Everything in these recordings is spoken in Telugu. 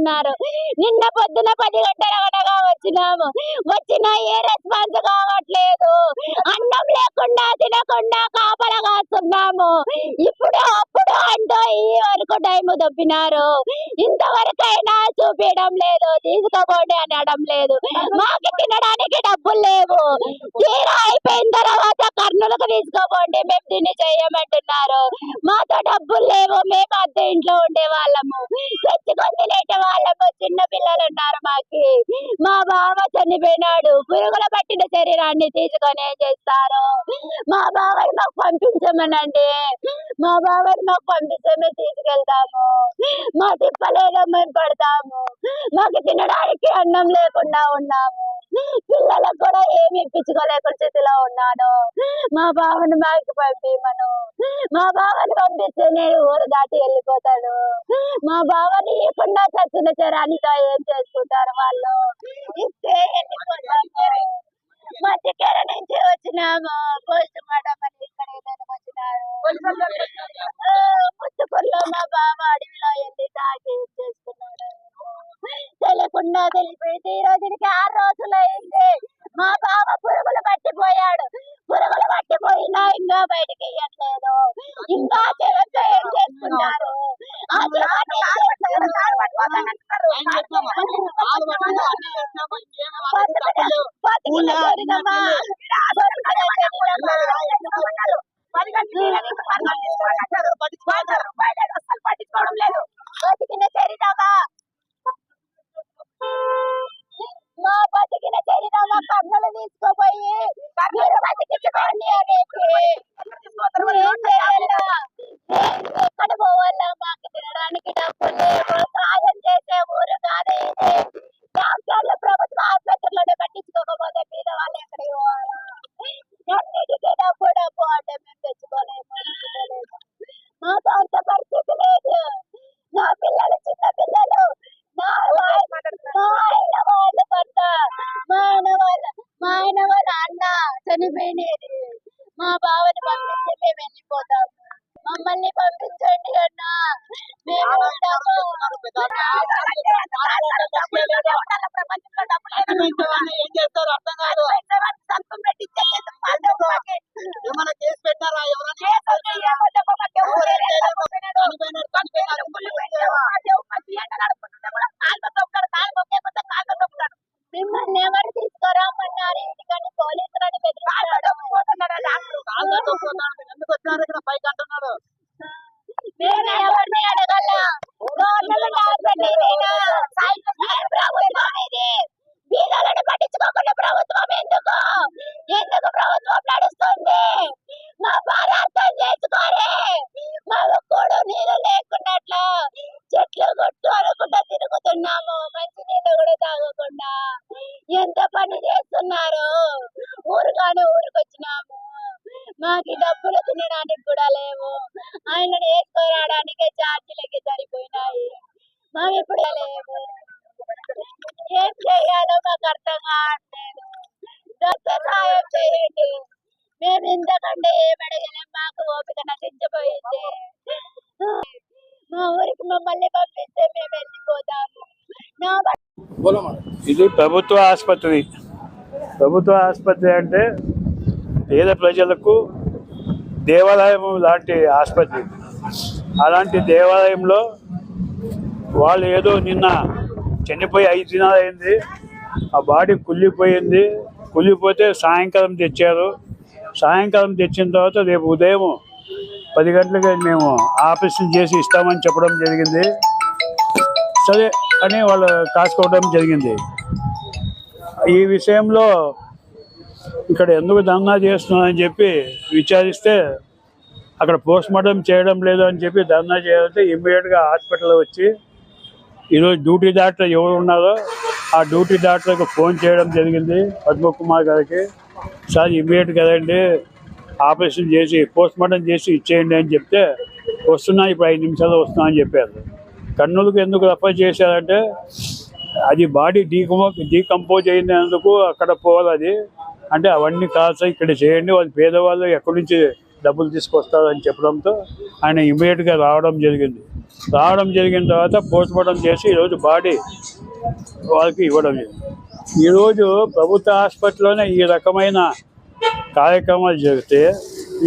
ఉన్నారు. నిన్న పొద్దున పది గంటల గనక వచ్చినాము. వచ్చినా ఏ రెస్పాన్స్ కావట్లేదు. అన్నం లేకుండా తినకుండా కాపలా కాస్తున్నాము. ఇప్పుడు అప్పుడు అంటూ ఈ వరకు టైం దొబ్బినారు. ఇంతవరకైనా చూపించడం లేదు తీసుకోకండి అనడం లేదు. మాకు తినడానికి డబ్బులు లేవు. తీరా అయిపోయిన తర్వాత కర్నూలుకు తీసుకోకండి మేము దీన్ని చేయమంటున్నారు. మాతో డబ్బులు లేవు మేము అద్దె ఇంట్లో ఉండే వాళ్ళము. తెచ్చుకొని శరీరాన్ని తీసుకొని ఏం చేస్తారు? మా బాబాయ్ మాకు పంపించమనండి. మా బావని మాకు పంపించమే మేము తీసుకెళ్తాము. మా తిప్పలేదో మేము పడతాము. మాకు తినడానికి అన్నం లేకుండా ఉన్నాము. పిల్లలకు కూడా ఏమి ఇప్పించుకోలేకుండా స్థితిలో ఉన్నాను. మా బావని మాకు పంపిమను. మా బావని పంపిస్తే నేను ఊరు దాటి వెళ్ళిపోతాడు మా బావని ఇవ్వకుండా చచ్చిన చరానితో ఏం చేసుకుంటారు వాళ్ళు? ఇస్తే వచ్చినాము పోస్ట్ మార్టం అని ఇక్కడ వచ్చినారు. మా బావ అడవిలో వెళ్ళి ఏం చేసుకున్నాడు. తెలియకుండా తెలిపోయింది ఈ రోజుకి ఆరు రోజులు అయింది. మా బావ పురుగులు పట్టిపోయాడు. పురుగులు పట్టిపోయినా ఇంకా బయటికి ఇవ్వట్లేదు ఇంకా చివరిగా ఏం చేసుకుంటారు? ఆ పది గంటలు పది బతుకునే చనిపోయినది మా బావని ఎందుకు ప్రభుత్వం నడుస్తుంది? మా బాధ అర్థం చేసుకోరే. మా కూడా నీరు లేకున్నట్లు చెట్లు కొట్టు అనుకుంటా తిరుగుతున్నాము. మంచి నీళ్ళు కూడా తాగకుండా ఎంత పని చేస్తున్నారు? ఊరుగానే ఊరికొచ్చినాము. మాకు డబ్బులు తినడానికి కూడా లేవు. ఆయనను వేసుకోరాడానికే ఛార్జీలకి సరిపోయినాయి. మేము ఇప్పుడు లేవు ఏం చేయాలో మాకు అర్థం కావట్లేదు. సాయం చేయండి మేము ఇంతకంటే ఏం అడగలేం మాకు ఓపిక నశించిపోయింది. మా ఊరికి మమ్మల్ని పంపిస్తే మేము వెళ్ళిపోతాము. నా ఇది ప్రభుత్వ ఆసుపత్రి. ప్రభుత్వ ఆసుపత్రి అంటే పేద ప్రజలకు దేవాలయం లాంటి ఆసుపత్రి. అలాంటి దేవాలయంలో వాళ్ళు ఏదో నిన్న చనిపోయి ఐదు దినాలు అయింది ఆ బాడీ కుళ్ళిపోయింది. కుళ్ళిపోతే సాయంకాలం తెచ్చారు. సాయంకాలం తెచ్చిన తర్వాత రేపు ఉదయం పది గంటలకి మేము ఆపరేషన్ చేసి ఇస్తామని చెప్పడం జరిగింది. సరే అని వాళ్ళు కాసుకోవడం జరిగింది. ఈ విషయంలో ఇక్కడ ఎందుకు ధర్నా చేస్తున్నారని చెప్పి విచారిస్తే అక్కడ పోస్ట్ మార్టం చేయడం లేదు అని చెప్పి ధర్నా చేయాలంటే ఇమ్మీడియట్గా హాస్పిటల్ వచ్చి ఈరోజు డ్యూటీ డాక్టర్ ఎవరు ఉన్నారో ఆ డ్యూటీ డాక్టర్కి ఫోన్ చేయడం జరిగింది. పద్మకుమార్ గారికి. సార్ ఇమ్మీడియట్గా రండి ఆపరేషన్ చేసి పోస్ట్ మార్టం చేసి ఇచ్చేయండి అని చెప్తే వస్తున్నా ఇప్పుడు ఐదు నిమిషాలు వస్తున్నా అని చెప్పారు. కర్నూలుకు ఎందుకు రెఫర్ చేశారంటే అది బాడీ డీకంపో డీకంపోజ్ అయినందుకు అక్కడ పోవాలి అది. అంటే అవన్నీ కాల్స్ ఇక్కడ చేయండి వాళ్ళు పేదవాళ్ళు ఎక్కడి నుంచి డబ్బులు తీసుకొస్తారని చెప్పడంతో ఆయన ఇమీడియట్గా రావడం జరిగింది. రావడం జరిగిన తర్వాత పోస్ట్ మార్టం చేసి ఈరోజు బాడీ వాళ్ళకి ఇవ్వడం లేదు. ఈరోజు ప్రభుత్వ హాస్పిటల్లోనే ఈ రకమైన కార్యక్రమాలు జరిగితే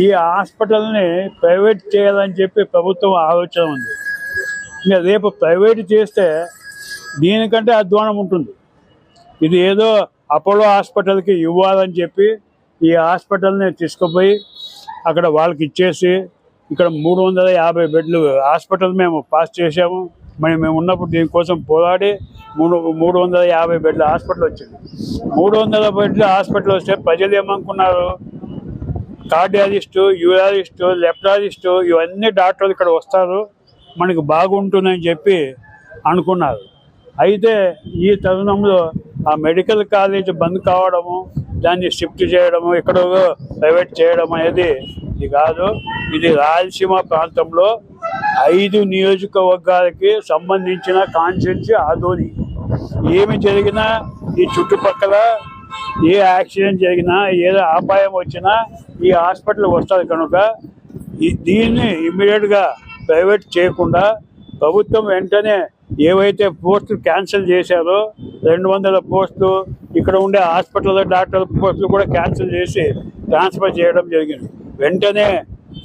ఈ హాస్పిటల్ని ప్రైవేట్ చేయాలని చెప్పి ప్రభుత్వం ఆలోచన ఉంది. ఇంకా రేపు ప్రైవేట్ చేస్తే దీనికంటే అధ్వానం ఉంటుంది. ఇది ఏదో అపోలో హాస్పిటల్కి ఇవ్వాలని చెప్పి ఈ హాస్పిటల్ని తీసుకుపోయి అక్కడ వాళ్ళకి ఇచ్చేసి ఇక్కడ మూడు వందల యాభై బెడ్లు హాస్పిటల్ మేము పాస్ చేసాము మరి మేము ఉన్నప్పుడు దీనికోసం పోరాడి మూడు మూడు వందల యాభై బెడ్ల హాస్పిటల్ వచ్చింది. మూడు వందల బెడ్ల హాస్పిటల్ వస్తే ప్రజలు ఏమనుకున్నారు? కార్డియాలజిస్టు యూరాలజిస్టు లెప్టాలజిస్టు ఇవన్నీ డాక్టర్లు ఇక్కడ వస్తారు. మనకు బాగుంటుందని చెప్పి అనుకున్నారు. అయితే ఈ తరుణంలో ఆ మెడికల్ కాలేజ్ బంద్ కావడము దాన్ని షిఫ్ట్ చేయడము ఎక్కడో ప్రైవేట్ చేయడం అనేది ఇది కాదు. ఇది రాయలసీమ ప్రాంతంలో ఐదు నియోజకవర్గాలకి సంబంధించిన కాన్షియన్స్ ఆదోని ఏమి జరిగినా ఈ చుట్టుపక్కల ఏ యాక్సిడెంట్ జరిగినా ఏదో అపాయం వచ్చినా ఈ హాస్పిటల్ వస్తుంది కనుక దీన్ని ఇమ్మీడియట్గా ప్రైవేట్ చేయకుండా ప్రభుత్వం వెంటనే ఏవైతే పోస్టులు క్యాన్సిల్ చేశారో రెండు వందల పోస్టులు ఇక్కడ ఉండే హాస్పిటల్ డాక్టర్ పోస్టులు కూడా క్యాన్సిల్ చేసి ట్రాన్స్ఫర్ చేయడం జరిగింది. వెంటనే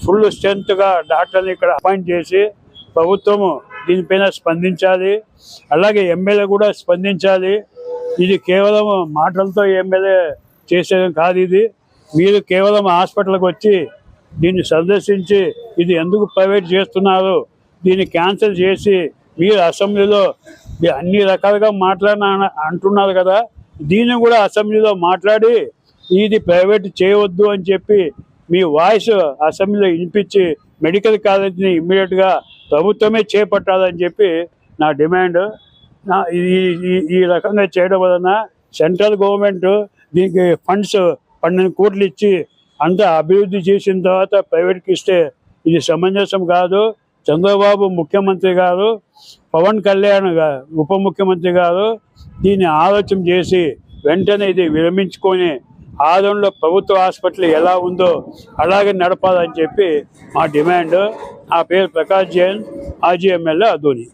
ఫుల్ స్ట్రెంత్గా డాక్టర్ని ఇక్కడ అపాయింట్ చేసి ప్రభుత్వము దీనిపైన స్పందించాలి. అలాగే ఎమ్మెల్యే కూడా స్పందించాలి. ఇది కేవలం మాటలతో ఎమ్మెల్యే చేసేది కాదు ఇది. మీరు కేవలం హాస్పిటల్కి వచ్చి దీన్ని సందర్శించి ఇది ఎందుకు ప్రైవేట్ చేస్తున్నారు? దీన్ని క్యాన్సిల్ చేసి మీరు అసెంబ్లీలో అన్ని రకాలుగా మాట్లాడిన అంటున్నారు కదా. దీన్ని కూడా అసెంబ్లీలో మాట్లాడి ఇది ప్రైవేట్ చేయవద్దు అని చెప్పి మీ వాయిస్ అసెంబ్లీలో వినిపించి మెడికల్ కాలేజీని ఇమ్మీడియట్గా ప్రభుత్వమే చేపట్టాలని చెప్పి నా డిమాండ్. నా- ఈ ఈ- రకంగా చేయడం వలన సెంట్రల్ గవర్నమెంట్ దీనికి ఫండ్స్ పన్నెండు కోట్లు ఇచ్చి అంతా అభివృద్ధి చేసిన తర్వాత ప్రైవేట్కి ఇస్తే ఇది సమంజసం కాదు. చంద్రబాబు ముఖ్యమంత్రి గారు పవన్ కళ్యాణ్ ఉప ముఖ్యమంత్రి గారు దీన్ని ఆలోచన చేసి వెంటనే ఇది విరమించుకొని ఆదంలో ప్రభుత్వ హాస్పిటల్ ఎలా ఉందో అలాగే నడపాలని చెప్పి మా డిమాండ్. నా పేరు ప్రకాష్ జైన్ ఆర్జీ ఎమ్మెల్యే అదోని.